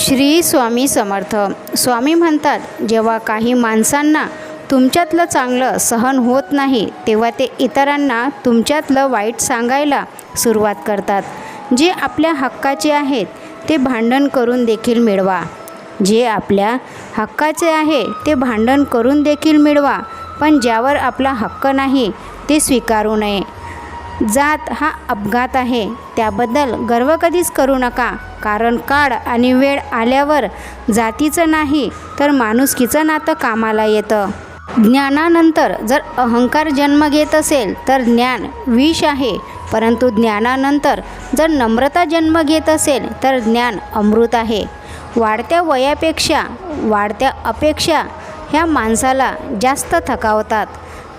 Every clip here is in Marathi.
श्री स्वामी समर्थ. स्वामी म्हणतात जेव्हा काही माणसांना तुमच्यातलं चांगलं सहन होत नाही तेव्हा ते इतरांना तुमच्यातलं वाईट सांगायला सुरुवात करतात. जे आपल्या हक्काचे आहेत ते भांडण करून देखील मिळवा. जे आपल्या हक्काचे आहे ते भांडण करून देखील मिळवा. पण ज्यावर आपला हक्क नाही ते स्वीकारू नये. जात हा अपघात आहे. त्याबद्दल गर्व कधीच करू नका. कारण काळ आणि वेळ आल्यावर जातीचं नाही तर माणुसकीचं नातं कामाला येतं. ज्ञानानंतर जर अहंकार जन्म घेत असेल तर ज्ञान विष आहे. परंतु ज्ञानानंतर जर नम्रता जन्म घेत असेल तर ज्ञान अमृत आहे. वाढत्या वयापेक्षा वाढत्या अपेक्षा ह्या माणसाला जास्त थकावतात.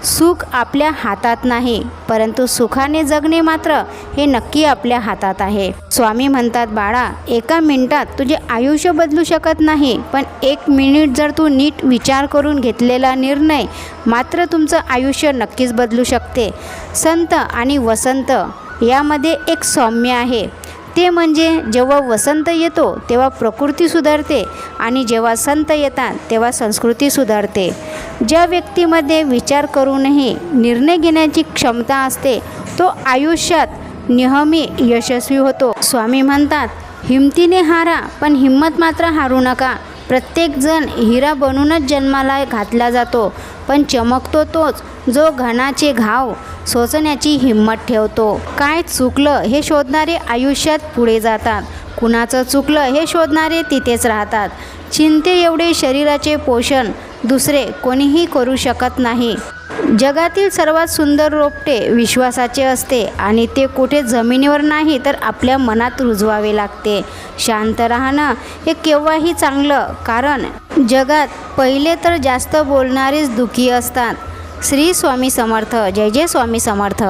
सुख आपल्या हातात नाही परंतु सुखाने जगणे मात्र हे नक्की आपल्या हातात आहे. स्वामी म्हणतात बाळा एका मिनिटात तुझे आयुष्य बदलू शकत नाही पण एक मिनिट जर तू नीट विचार करून घेतलेला निर्णय मात्र तुमचं आयुष्य नक्कीच बदलू शकते. संत आणि वसंत यामध्ये एक सौम्य आहे. ते म्हणजे जेव्हा वसंत येतो तेव्हा प्रकृती सुधारते आणि जेव्हा संत येतात तेव्हा संस्कृती सुधारते. ज्या व्यक्तीमध्ये विचार करूनही निर्णय घेण्याची क्षमता असते तो आयुष्यात नेहमी यशस्वी होतो. स्वामी म्हणतात हिमतीने हारा पण हिंमत मात्र हारू नका. प्रत्येकजण हिरा बनूनच जन्माला घातला जातो पण चमकतो तोच जो घणाचे घाव सोसण्याची हिंमत ठेवतो. काय चुकलं हे शोधणारे आयुष्यात पुढे जातात. कुणाचं चुकलं हे शोधणारे तिथेच राहतात. चिंते एवढे शरीराचे पोषण दुसरे कोणीही करू शकत नाही. जगातील सर्वात सुंदर रोपटे विश्वासाचे असते आणि ते कुठे जमिनीवर नाही तर आपल्या मनात रुजवावे लागते. शांत राहणं हे केव्हाही चांगलं कारण जगात पहिले तर जास्त बोलणारेच दुखी असतात. श्री स्वामी समर्थ. जय जय स्वामी समर्थ.